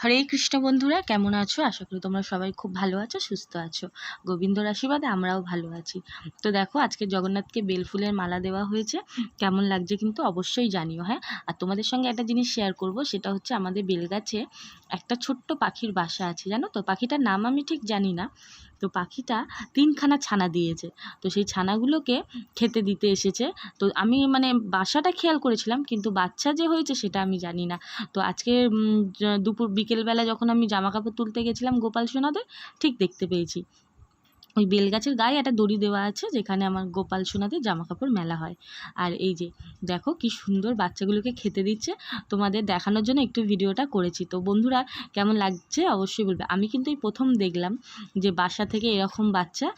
হরে কৃষ্ণ বন্ধুরা, কেমন আছো? আশা করি তোমরা সবাই খুব ভালো আছো, সুস্থ আছো। গোবিন্দর আশীর্বাদে আমরাও ভালো আছি। তো দেখো, আজকে জগন্নাথকে বেলফুলের মালা দেওয়া হয়েছে। কেমন লাগছে কিন্তু অবশ্যই জানিও হ্যাঁ? আর তোমাদের সঙ্গে একটা জিনিস শেয়ার করব, সেটা হচ্ছে আমাদের বেলগাছে একটা ছোট্ট পাখির বাসা আছে, জানো তো? পাখিটার নাম আমি ঠিক জানি না। তো পাখিটা তিনখানা ছানা দিয়েছে। তো সেই ছানাগুলোকে খেতে দিতে এসেছে। তো আমি মানে বাসাটা খেয়াল করেছিলাম, কিন্তু বাচ্চা যে হয়েছে সেটা আমি জানি না। তো আজকে দুপুর দুপুর বিকেলবেলা যখন আমি জামা কাপড় তুলতে গেছিলাম গোপাল সোনাদের ঠিক দেখতে পেয়েছি। ওই বেলগাছের গায়ে একটা দড়ি দেওয়া আছে, যেখানে আমার গোপাল সোনাদের জামা কাপড় মেলা হয়। আর এই যে, দেখো কি সুন্দর বাচ্চাগুলোকে খেতে দিচ্ছে। তোমাদের দেখানোর জন্য একটু ভিডিওটা করেছি। তো বন্ধুরা, কেমন লাগছে অবশ্যই বলবে। আমি কিন্তু এই প্রথম দেখলাম যে বাসা থেকে এরকম বাচ্চা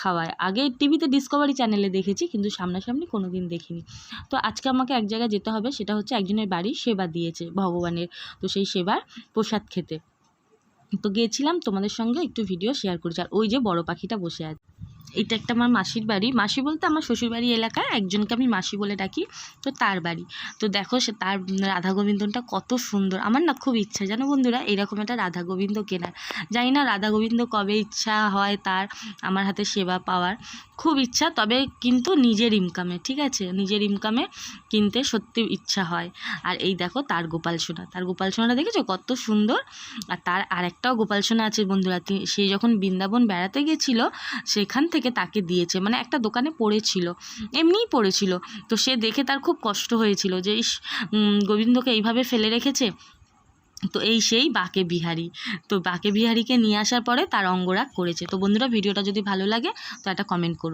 খাওয়ায়। আগে টিভিতে ডিসকভারি চ্যানেলে দেখেছি, কিন্তু সামনাসামনি কোনো দিন দেখিনি। তো আজকে আমাকে এক জায়গায় যেতে হবে, সেটা হচ্ছে একজনের বাড়ি সেবা দিয়েছে ভগবানের। তো সেই সেবার প্রসাদ খেতে। তো গিয়েছিলাম তোমাদের সঙ্গে একটু ভিডিও শেয়ার করেছি। আর ওই যে বড় পাখিটা বসে আছে। এটা একটা আমার মাসির বাড়ি। মাসি বলতে আমার শ্বশুরবাড়ি এলাকায় একজনকে আমি মাসি বলে ডাকি, তো তার বাড়ি। তো দেখো সে তার রাধা গোবিন্দটা কত সুন্দর। আমার না খুব ইচ্ছা, জানো বন্ধুরা? এরকম একটা রাধা গোবিন্দ কেনার। জানি না রাধা গোবিন্দ কবে ইচ্ছা হয় তার, আমার হাতে সেবা পাওয়ার। খুব ইচ্ছা, তবে কিন্তু নিজের ইনকামে ঠিক আছে? নিজের ইনকামে কিনতে সত্যি ইচ্ছা হয়। আর এই দেখো তার গোপাল সোনা। তার গোপাল সোনাটা দেখেছ? কত সুন্দর। আর তার আরেকটাও গোপাল সোনা আছে বন্ধুরা। সে যখন বৃন্দাবন বেড়াতে গেছিল, সেখান থেকে তাকে দিয়েছে। মানে একটা দোকানে পড়েছিল। এমনিই পড়েছিল। তো সে দেখে তার খুব কষ্ট হয়েছিল যে, ইস গোবিন্দকে এইভাবে ফেলে রেখেছে? তো এই সেই বাকে বিহারি। তো বাকে বিহারিকে নিয়ে আসার পরে তার অঙ্গরাগ করেছে। তো বন্ধুরা, ভিডিওটা যদি ভালো লাগে, তো একটা কমেন্ট করো।